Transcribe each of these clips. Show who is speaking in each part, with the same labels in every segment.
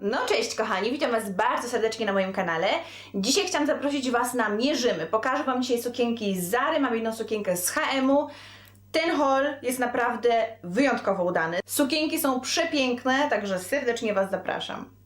Speaker 1: No cześć kochani, witam Was bardzo serdecznie na moim kanale. Dzisiaj chciałam zaprosić Was na Mierzymy. Pokażę Wam dzisiaj sukienki z Zary, mam jedną sukienkę z H&M-u. Ten haul jest naprawdę wyjątkowo udany. Sukienki są przepiękne, także serdecznie Was zapraszam.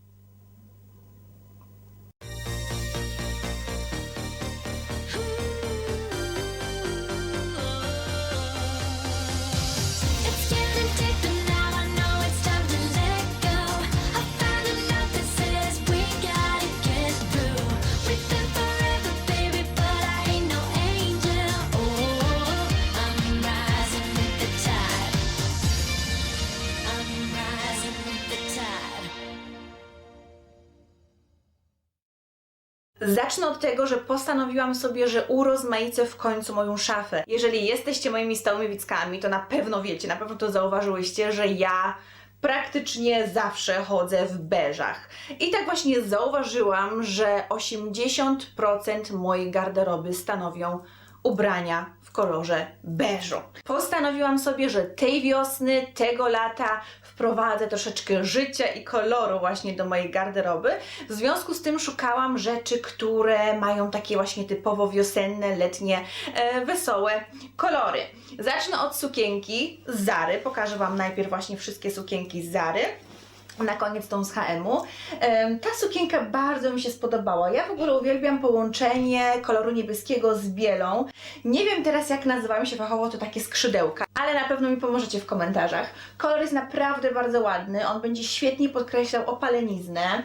Speaker 1: Zacznę od tego, że postanowiłam sobie, że urozmaicę w końcu moją szafę. Jeżeli jesteście moimi stałymi widzkami, to na pewno wiecie, na pewno to zauważyłyście, że ja praktycznie zawsze chodzę w beżach. I tak właśnie zauważyłam, że 80% mojej garderoby stanowią ubrania w kolorze beżu. Postanowiłam sobie, że tej wiosny, tego lata wprowadzę troszeczkę życia i koloru właśnie do mojej garderoby. W związku z tym szukałam rzeczy, które mają takie właśnie typowo wiosenne, letnie, e, wesołe kolory. Zacznę od sukienki Zary. Pokażę Wam najpierw właśnie wszystkie sukienki Zary na koniec tą z H&M-u. Ta sukienka bardzo mi się spodobała. Ja w ogóle uwielbiam połączenie koloru niebieskiego z bielą. Nie wiem teraz jak nazywają się fachowo to takie skrzydełka, ale na pewno mi pomożecie w komentarzach. Kolor jest naprawdę bardzo ładny, on będzie świetnie podkreślał opaleniznę.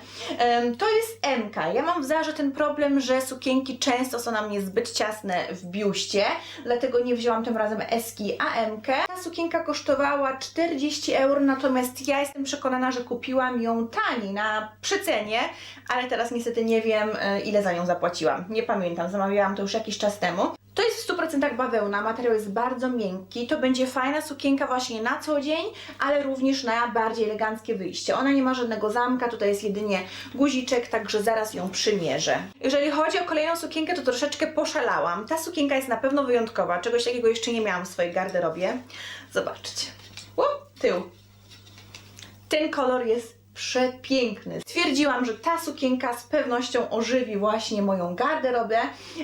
Speaker 1: To jest MK. Ja mam w Zarze ten problem, że sukienki często są na mnie zbyt ciasne w biuście, dlatego nie wzięłam tym razem Eski, a MK. Sukienka kosztowała 40 euro, natomiast ja jestem przekonana, że kupiłam ją taniej, na przecenie, ale teraz niestety nie wiem, e, ile za nią zapłaciłam. Nie pamiętam, zamawiałam to już jakiś czas temu. To jest w 100% bawełna, materiał jest bardzo miękki. To będzie fajna sukienka właśnie na co dzień, ale również na bardziej eleganckie wyjście. Ona nie ma żadnego zamka, tutaj jest jedynie guziczek, także zaraz ją przymierzę. Jeżeli chodzi o kolejną sukienkę, to troszeczkę poszalałam. Ta sukienka jest na pewno wyjątkowa, czegoś takiego jeszcze nie miałam w swojej garderobie. Zobaczcie. O, tył. Ten kolor jest przepiękny. Stwierdziłam, że ta sukienka z pewnością ożywi właśnie moją garderobę.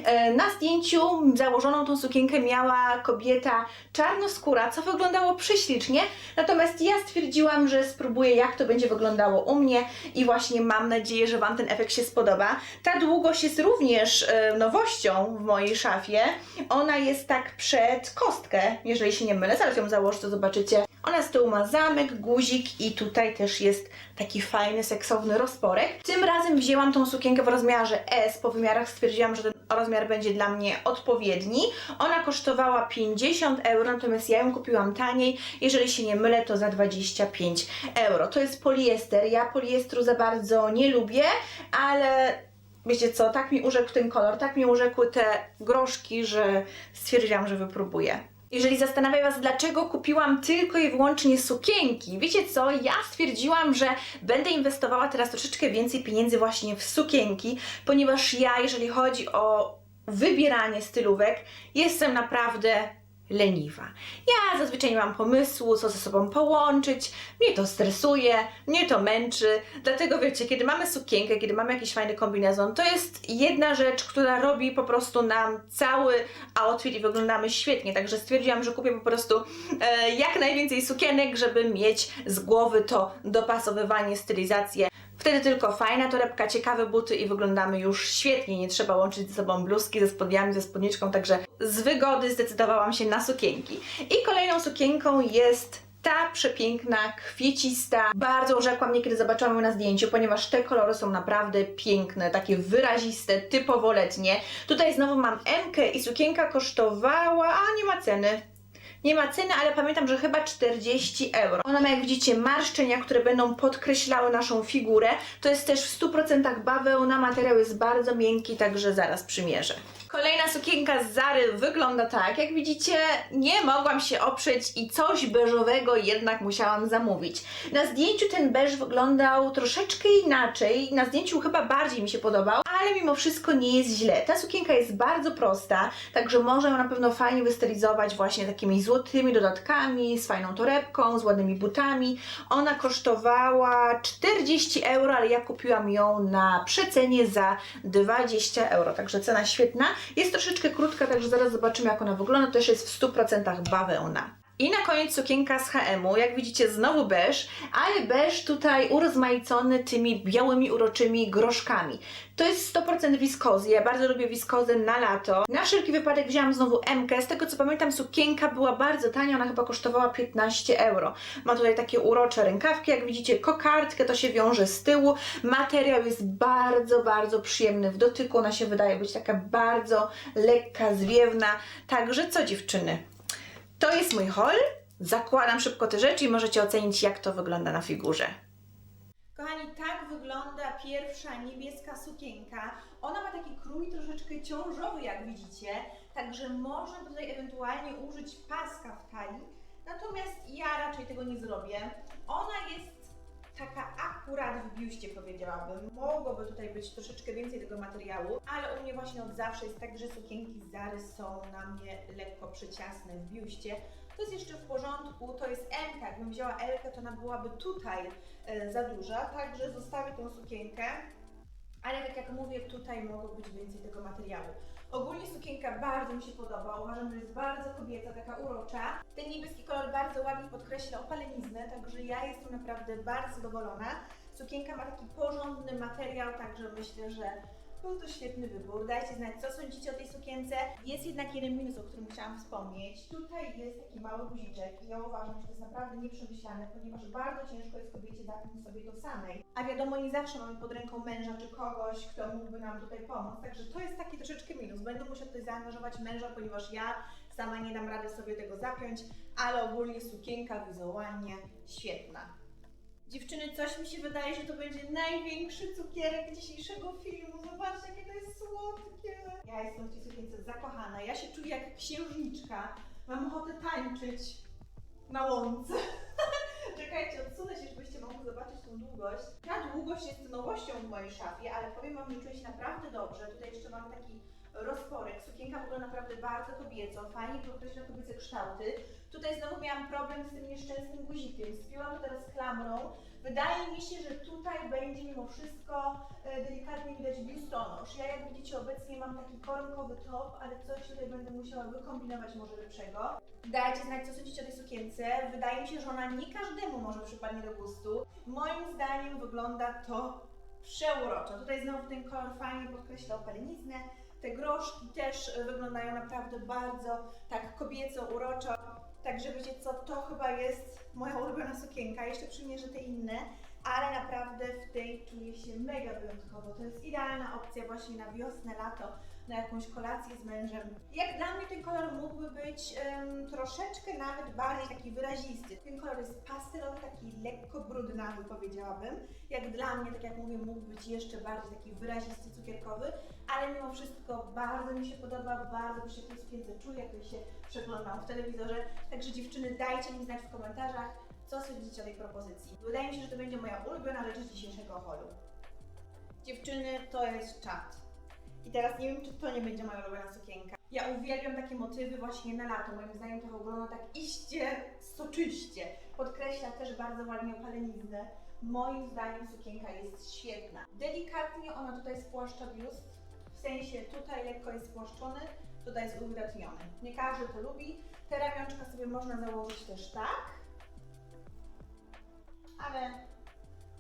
Speaker 1: E, Na zdjęciu założoną tą sukienkę miała kobieta czarnoskóra, co wyglądało prześlicznie. Natomiast ja stwierdziłam, że spróbuję jak to będzie wyglądało u mnie i właśnie mam nadzieję, że Wam ten efekt się spodoba. Ta długość jest również e, nowością w mojej szafie. Ona jest tak przed kostkę, jeżeli się nie mylę. Zaraz ją założę, to zobaczycie. Ona z tyłu ma zamek, guzik i tutaj też jest taki fajny, seksowny rozporek. Tym razem wzięłam tą sukienkę w rozmiarze S. Po wymiarach stwierdziłam, że ten rozmiar będzie dla mnie odpowiedni. Ona kosztowała 50 euro, natomiast ja ją kupiłam taniej. Jeżeli się nie mylę, to za 25 euro. To jest poliester. Ja poliestru za bardzo nie lubię, ale wiecie co, tak mi urzekł ten kolor, tak mi urzekły te groszki, że stwierdziłam, że wypróbuję. Jeżeli zastanawia Was, dlaczego kupiłam tylko i wyłącznie sukienki, wiecie co? Ja stwierdziłam, że będę inwestowała teraz troszeczkę więcej pieniędzy właśnie w sukienki, ponieważ ja, jeżeli chodzi o wybieranie stylówek, jestem naprawdę leniwa. Ja zazwyczaj nie mam pomysłu, co ze sobą połączyć, mnie to stresuje, mnie to męczy, dlatego wiecie, kiedy mamy sukienkę, kiedy mamy jakiś fajny kombinezon, to jest jedna rzecz, która robi po prostu nam cały outfit i wyglądamy świetnie, także stwierdziłam, że kupię po prostu e, jak najwięcej sukienek, żeby mieć z głowy to dopasowywanie, stylizację. Wtedy tylko fajna torebka, ciekawe buty i wyglądamy już świetnie. Nie trzeba łączyć ze sobą bluzki ze spodniami, ze spódniczką, także z wygody zdecydowałam się na sukienki. I kolejną sukienką jest ta przepiękna, kwiecista. Bardzo urzekła mnie, kiedy zobaczyłam ją na zdjęciu, ponieważ te kolory są naprawdę piękne, takie wyraziste, typowo letnie. Tutaj znowu mam MK i sukienka kosztowała, a nie ma ceny. Nie ma ceny, ale pamiętam, że chyba 40 euro. Ona ma, jak widzicie, marszczenia, które będą podkreślały naszą figurę. To jest też w 100% bawełna, materiał jest bardzo miękki, także zaraz przymierzę. Kolejna sukienka z Zary wygląda tak. Jak widzicie, nie mogłam się oprzeć i coś beżowego jednak musiałam zamówić. Na zdjęciu ten beż wyglądał troszeczkę inaczej. Na zdjęciu chyba bardziej mi się podobał, ale mimo wszystko nie jest źle. Ta sukienka jest bardzo prosta, także można ją na pewno fajnie wystylizować właśnie takimi złotymi dodatkami, z fajną torebką, z ładnymi butami. Ona kosztowała 40 euro, ale ja kupiłam ją na przecenie za 20 euro, także cena świetna. Jest troszeczkę krótka, także zaraz zobaczymy jak ona wygląda. Też jest w 100% bawełna. I na koniec sukienka z H&M-u, jak widzicie znowu beż, ale beż tutaj urozmaicony tymi białymi uroczymi groszkami. To jest 100% wiskozy, ja bardzo lubię wiskozę na lato. Na wszelki wypadek wzięłam znowu MK, z tego co pamiętam sukienka była bardzo tania, ona chyba kosztowała 15 euro. Ma tutaj takie urocze rękawki, jak widzicie kokardkę, to się wiąże z tyłu. Materiał jest bardzo, bardzo przyjemny w dotyku, ona się wydaje być taka bardzo lekka, zwiewna. Także co dziewczyny? To jest mój haul. Zakładam szybko te rzeczy i możecie ocenić, jak to wygląda na figurze. Kochani, tak wygląda pierwsza niebieska sukienka. Ona ma taki krój troszeczkę ciążowy, jak widzicie, także można tutaj ewentualnie użyć paska w talii. Natomiast ja raczej tego nie zrobię. Ona jest taka akurat w biuście, powiedziałabym. Mogłoby tutaj być troszeczkę więcej tego materiału, ale u mnie właśnie od zawsze jest tak, że sukienki Zary są na mnie lekko przyciasne w biuście. To jest jeszcze w porządku, to jest M, jakbym wzięła L, to ona byłaby tutaj e, za duża, także zostawię tą sukienkę. Ale tak jak mówię, tutaj mogło być więcej tego materiału. Ogólnie sukienka bardzo mi się podoba, uważam, że jest bardzo kobieca, taka urocza. Ten niebieski kolor bardzo ładnie podkreśla opaleniznę, także ja jestem naprawdę bardzo zadowolona. Sukienka ma taki porządny materiał, także myślę, że był to świetny wybór. Dajcie znać, co sądzicie o tej sukience. Jest jednak jeden minus, o którym chciałam wspomnieć. Tutaj jest taki mały guziczek i ja uważam, że to jest naprawdę nieprzemyślane, ponieważ bardzo ciężko jest kobiecie zapiąć sobie to samej. A wiadomo, nie zawsze mamy pod ręką męża czy kogoś, kto mógłby nam tutaj pomóc. Także to jest taki troszeczkę minus. Będę musiała tutaj zaangażować męża, ponieważ ja sama nie dam rady sobie tego zapiąć, ale ogólnie sukienka wizualnie świetna. Dziewczyny, coś mi się wydaje, że to będzie największy cukierek dzisiejszego filmu. Zobaczcie, jakie to jest słodkie. Ja jestem w tej sukience zakochana. Ja się czuję jak księżniczka. Mam ochotę tańczyć na łące. Czekajcie, odsunę się, żebyście mogli zobaczyć tą długość. Ta długość jest nowością w mojej szafie, ale powiem Wam, że czuję się naprawdę dobrze. Tutaj jeszcze mam taki rozporek. Sukienka wygląda naprawdę bardzo kobieco, fajnie podkreśla kobiece kształty. Tutaj znowu miałam problem z tym nieszczęsnym guzikiem. Spiłam to teraz klamrą. Wydaje mi się, że tutaj będzie mimo wszystko e, delikatnie widać biustonosz. Ja jak widzicie obecnie mam taki koronkowy top, ale coś tutaj będę musiała wykombinować może lepszego. Dajcie znać, co sądzicie o tej sukience. Wydaje mi się, że ona nie każdemu może przypadnie do gustu. Moim zdaniem wygląda to przeuroczo. Tutaj znowu ten kolor fajnie podkreśla opaleniznę. Te groszki też e, wyglądają naprawdę bardzo tak kobieco, uroczo. Także wiecie co, to chyba jest moja ulubiona sukienka. Jeszcze przymierzę te inne, ale naprawdę w tej czuję się mega wyjątkowo. To jest idealna opcja właśnie na wiosnę, lato, na jakąś kolację z mężem. Jak dla mnie ten kolor mógłby być em, troszeczkę nawet bardziej taki wyrazisty. Ten kolor jest pastelowy, taki lekko brudnawy powiedziałabym. Jak dla mnie, tak jak mówię, mógł być jeszcze bardziej taki wyrazisty, cukierkowy, ale mimo wszystko bardzo mi się podoba, bardzo się w tej sukience czuję, jak to się przeglądam w telewizorze. Także dziewczyny, dajcie mi znać w komentarzach, co sądzicie o tej propozycji. Wydaje mi się, że to będzie moja ulubiona rzecz dzisiejszego holu. Dziewczyny, to jest czat. I teraz nie wiem, czy to nie będzie moja ulubiona sukienka. Ja uwielbiam takie motywy właśnie na lato. Moim zdaniem to wygląda tak iście soczyście. Podkreśla też bardzo ładnie opaleniznę. Moim zdaniem sukienka jest świetna. Delikatnie ona tutaj spłaszcza biust. W sensie tutaj lekko jest spłaszczony, tutaj jest uwydatniony. Nie każdy to lubi. Te ramionczka sobie można założyć też tak. Ale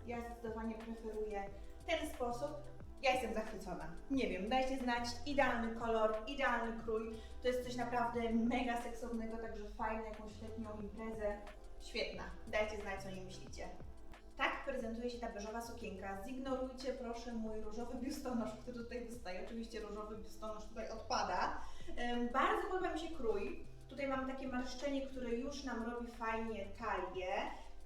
Speaker 1: ja zdecydowanie preferuję ten sposób. Ja jestem zachwycona. Nie wiem, dajcie znać. Idealny kolor, idealny krój. To jest coś naprawdę mega seksownego, także fajne, jakąś letnią imprezę. Świetna. Dajcie znać, co o niej myślicie. Tak prezentuje się ta beżowa sukienka. Zignorujcie proszę mój różowy biustonosz, który tutaj wystaje. Oczywiście różowy biustonosz tutaj odpada. Bardzo podoba mi się krój. Tutaj mam takie marszczenie, które już nam robi fajnie talię.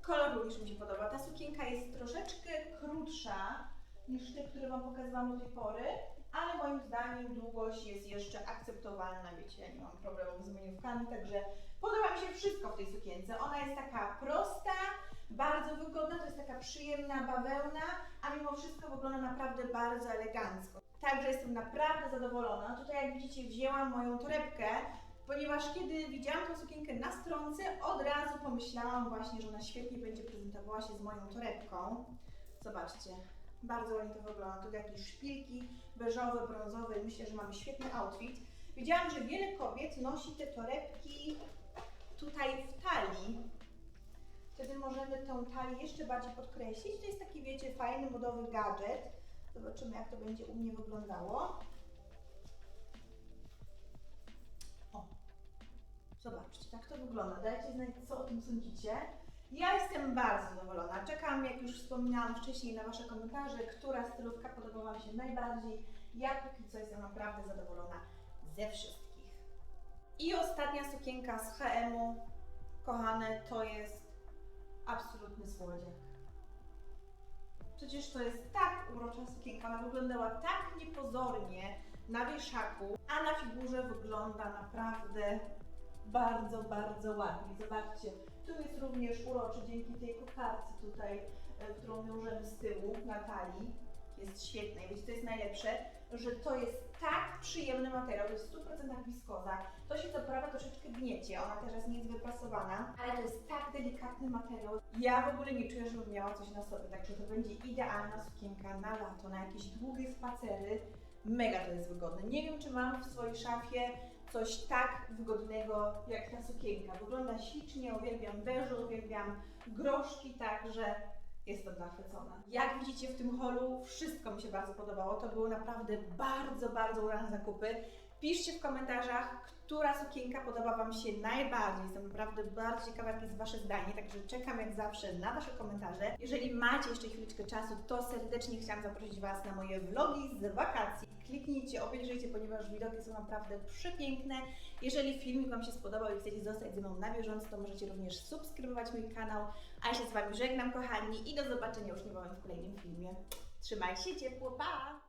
Speaker 1: Kolor również mi się podoba. Ta sukienka jest troszeczkę krótsza niż te, które Wam pokazywałam do tej pory, ale moim zdaniem długość jest jeszcze akceptowalna, wiecie, ja nie mam problemu z miniówkami, także podoba mi się wszystko w tej sukience. Ona jest taka prosta, bardzo wygodna, to jest taka przyjemna bawełna, a mimo wszystko wygląda naprawdę bardzo elegancko. Także jestem naprawdę zadowolona. Tutaj jak widzicie wzięłam moją torebkę, ponieważ kiedy widziałam tę sukienkę na stronce, od razu pomyślałam właśnie, że ona świetnie będzie prezentowała się z moją torebką. Zobaczcie, bardzo ładnie to wygląda. Tu jakieś szpilki beżowe, brązowe. Myślę, że mamy świetny outfit. Widziałam, że wiele kobiet nosi te torebki tutaj w talii. Wtedy możemy tą talię jeszcze bardziej podkreślić. To jest taki, wiecie, fajny, modowy gadżet. Zobaczymy, jak to będzie u mnie wyglądało. O, zobaczcie, tak to wygląda. Dajcie znać, co o tym sądzicie. Ja jestem bardzo zadowolona. Czekam, jak już wspominałam wcześniej, na Wasze komentarze, która stylówka podobała mi się najbardziej. Ja póki co jestem naprawdę zadowolona ze wszystkich. I ostatnia sukienka z HM-u, kochane, to jest absolutny słodziak. Przecież to jest tak urocza sukienka, ona wyglądała tak niepozornie na wieszaku, a na figurze wygląda naprawdę bardzo, bardzo ładnie. Zobaczcie, tu jest również uroczy dzięki tej kokardce tutaj, e, którą wiążemy z tyłu na talii. Jest świetne i wiecie, to jest najlepsze, że to jest tak przyjemny materiał, to jest w 100% wiskoza. To się co prawda troszeczkę gniecie, ona teraz nie jest wyprasowana, ale to jest tak delikatny materiał. Ja w ogóle nie czuję, żebym miała coś na sobie, także to będzie idealna sukienka na lato, na jakieś długie spacery. Mega to jest wygodne. Nie wiem, czy mam w swojej szafie coś tak wygodnego jak ta sukienka. Wygląda ślicznie, uwielbiam beżu, uwielbiam groszki, także jestem zachwycona. Jak widzicie w tym holu, wszystko mi się bardzo podobało. To były naprawdę bardzo, bardzo udane zakupy. Piszcie w komentarzach, która sukienka podoba Wam się najbardziej. Jestem naprawdę bardzo ciekawa, jakie jest Wasze zdanie, także czekam jak zawsze na Wasze komentarze. Jeżeli macie jeszcze chwileczkę czasu, to serdecznie chciałam zaprosić Was na moje vlogi z wakacji. Kliknijcie, obejrzyjcie, ponieważ widoki są naprawdę przepiękne. Jeżeli filmik Wam się spodobał i chcecie zostać ze mną na bieżąco, to możecie również subskrybować mój kanał. A ja się z Wami żegnam, kochani, i do zobaczenia już niebawem w kolejnym filmie. Trzymajcie się ciepło, pa!